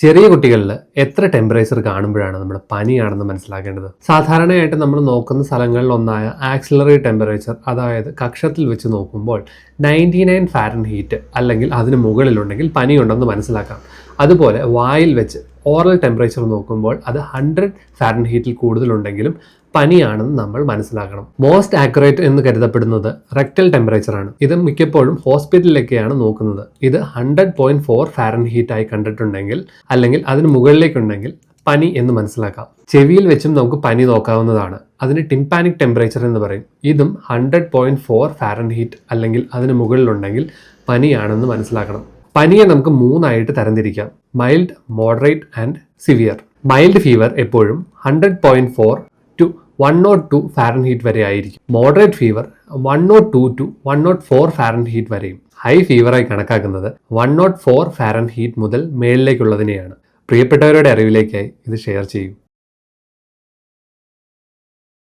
ചെറിയ കുട്ടികളിൽ എത്ര ടെമ്പറേച്ചർ കാണുമ്പോഴാണ് നമ്മുടെ പനിയാണെന്ന് മനസ്സിലാക്കേണ്ടത്? സാധാരണയായിട്ട് നമ്മൾ നോക്കുന്ന സ്ഥലങ്ങളിൽ ഒന്നായ ആക്സിലറി ടെമ്പറേച്ചർ അതായത് കക്ഷത്തിൽ വെച്ച് നോക്കുമ്പോൾ നയന്റി നയൻ ഫാരൻ ഹീറ്റ് അല്ലെങ്കിൽ അതിന് മുകളിലുണ്ടെങ്കിൽ പനിയുണ്ടെന്ന് മനസ്സിലാക്കാം. അതുപോലെ വായിൽ വെച്ച് ഓറൽ ടെമ്പറേച്ചർ നോക്കുമ്പോൾ അത് ഹൺഡ്രഡ് ഫാരൻ ഹീറ്റിൽ കൂടുതലുണ്ടെങ്കിലും പനിയാണെന്ന് നമ്മൾ മനസ്സിലാക്കണം. മോസ്റ്റ് ആക്യുറേറ്റ് എന്ന് കരുതപ്പെടുന്നത് റെക്ടൽ ടെമ്പറേച്ചർ ആണ്. ഇത് മിക്കപ്പോഴും ഹോസ്പിറ്റലിലൊക്കെയാണ് നോക്കുന്നത്. ഇത് hundred point four Fahrenheit ആയി കണ്ടിട്ടുണ്ടെങ്കിൽ അല്ലെങ്കിൽ അതിന് മുകളിലേക്കുണ്ടെങ്കിൽ പനി എന്ന് മനസ്സിലാക്കാം. ചെവിയിൽ വെച്ചും നമുക്ക് പനി നോക്കാവുന്നതാണ്. അതിന് ടിംപാനിക് ടെമ്പറേച്ചർ എന്ന് പറയും. ഇതും hundred point four Fahrenheit അല്ലെങ്കിൽ അതിന് മുകളിലുണ്ടെങ്കിൽ പനിയാണെന്ന് മനസ്സിലാക്കണം. പനിയെ നമുക്ക് മൂന്നായിട്ട് തരംതിരിക്കാം. Mild moderate and severe mild fever എപ്പോഴും hundred point four to one nought two Fahrenheit വരെ ആയിരിക്കും. Moderate fever one nought two to one nought four Fahrenheit വരെയും ഹൈ ഫീവറായി കണക്കാക്കുന്നത് one nought four Fahrenheit മുതൽ മേളിലേക്കുള്ളതിനെയാണ്. പ്രിയപ്പെട്ടവരുടെ അറിവിലേക്കായി ഇത് ഷെയർ ചെയ്യൂ.